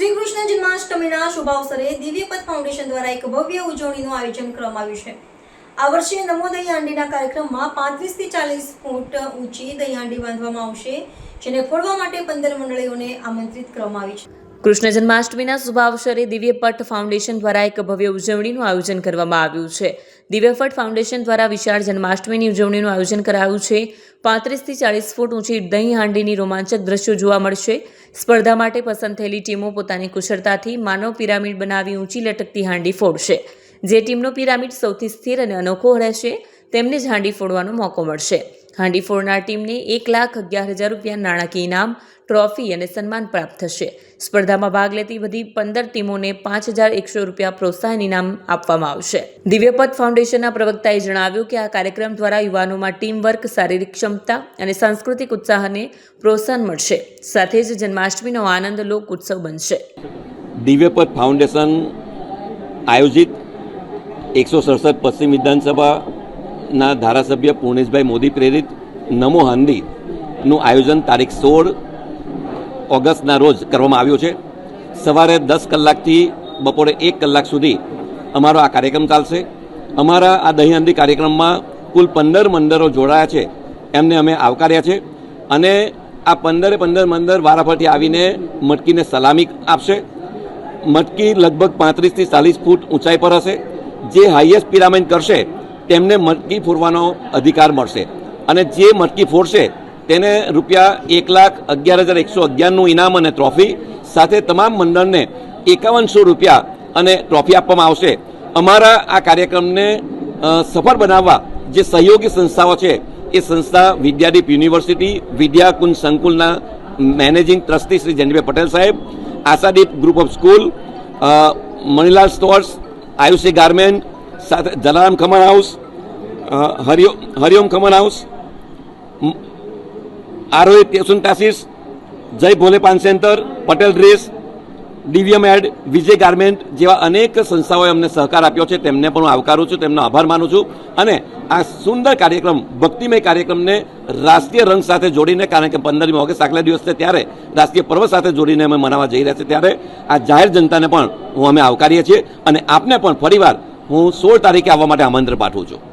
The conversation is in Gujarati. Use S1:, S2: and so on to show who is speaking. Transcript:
S1: શ્રી કૃષ્ણ જન્માષ્ટમીના શુભ અવસરે દિવ્યપથ ફાઉન્ડેશન દ્વારા એક ભવ્ય ઉજવણીનું આયોજન કરવામાં આવ્યું છે. આ વર્ષે નમોદય હાંડીના કાર્યક્રમમાં પાંત્રીસથી ચાલીસ ફૂટ ઊંચી દહીં હાંડી બાંધવામાં આવશે, જેને ફોડવા માટે પંદર મંડળીઓને આમંત્રિત કરવામાં આવી છે.
S2: કૃષ્ણ જન્માષ્ટમીના શુભાવસરે દિવ્યપટ ફાઉન્ડેશન દ્વારા એક ભવ્ય ઉજવણીનું આયોજન કરવામાં આવ્યું છે. દિવ્યપટ ફાઉન્ડેશન દ્વારા વિશાળ જન્માષ્ટમીની ઉજવણીનું આયોજન કરાયું છે. પાંત્રીસથી ચાળીસ ફૂટ ઊંચી દહીં હાંડીની રોમાંચક દ્રશ્યો જોવા મળશે. સ્પર્ધા માટે પસંદ થયેલી ટીમો પોતાની કુશળતાથી માનવ પિરામિડ બનાવી ઊંચી લટકતી હાંડી ફોડશે. જે ટીમનો પિરામિડ સૌથી સ્થિર અને અનોખો રહેશે, તેમને જ હાંડી ફોડવાનો મોકો મળશે. હાંડી ફોડનાર ટીમને એક લાખ અગિયાર હજાર રૂપિયા નાણાકીય ઇનામ, ટ્રોફી અને સન્માન પ્રાપ્ત થશે. સ્પર્ધામાં ભાગ લેતી બધી પંદર ટીમોને પાંચ હજાર એકસો રૂપિયા પ્રોત્સાહન ઇનામ આપવામાં આવશે. દિવ્યપથ ફાઉન્ડેશનના પ્રવક્તાએ જણાવ્યું કે આ કાર્યક્રમ દ્વારા યુવાનોમાં ટીમ વર્ક શારીરિક ક્ષમતા અને સાંસ્કૃતિક ઉત્સાહને પ્રોત્સાહન મળશે. સાથે જ જન્માષ્ટમીનો આનંદ લોક ઉત્સવ બનશે.
S3: દિવ્યપથ ફાઉન્ડેશન આયોજિત એકસો સડસઠ પશ્ચિમ વિધાનસભાના ધારાસભ્ય પૂર્ણેશભાઈ મોદી પ્રેરિત નમો હાંદીનું આયોજન તારીખ સોળ ઓગસ્ટના રોજ કરવામાં આવ્યું છે. સવારે દસ કલાકથી બપોરે એક કલાક સુધી અમારો આ કાર્યક્રમ ચાલશે. અમારા આ દહીં હાંદી કાર્યક્રમમાં કુલ પંદર મંદરો જોડાયા છે. એમને અમે આવકાર્યા છે અને આ પંદરે પંદર મંદર વારાફરતી આવીને મટકીને સલામી આપશે. મટકી લગભગ પાંત્રીસથી ચાલીસ ફૂટ ઊંચાઈ પર હશે. જે હાઈએસ્ટ પિરામિડ કરશે તેમને મટકી ફોડવાનો અધિકાર મળશે. અને જે મટકી ફોડશે, તેને રૂપિયા એક લાખ અગિયાર હજાર એકસો અગિયારનું ઇનામ અને ટ્રોફી સાથે તમામ મંડળને એકાવનસો રૂપિયા અને ટ્રોફી આપવામાં આવશે. અમારા આ કાર્યક્રમને સફળ બનાવવા જે સહયોગી સંસ્થાઓ છે, એ સંસ્થા વિદ્યાદીપ યુનિવર્સિટી, વિદ્યાકુંજ સંકુલના મેનેજિંગ ટ્રસ્ટી શ્રી જનભાઈ પટેલ સાહેબ, Ashadeep group of school Manilal stores, Aayushi garment, સાથે જલારામ ખમણ હાઉસ અ, હરિઓ Hariom khaman house. Aarohi tuition classes Jay Bhole paan centre Patel dress DVM ad Vijay garment જેવા અનેક સંસ્થાઓએ અમને સહકાર આપ્યો છે તેમને પણ હું આવકારું છું તેમનો આભાર માનું છું. અને આ સુંદર કાર્યક્રમ ભક્તિમય કાર્યક્રમને રાષ્ટ્રીય રંગ સાથે જોડીને કારણ કે પંદરમી ઓગસ્ટ આગલા દિવસ છે ત્યારે રાષ્ટ્રીય પર્વ સાથે જોડીને અમે મનાવવા જઈ રહ્યા છીએ ત્યારે આ જાહેર જનતાને પણ હું અમે આવકારીએ છીએ. અને આપને પણ ફરીવાર હું સોળ તારીખે આવવા માટે આમંત્રણ પાઠવું છું.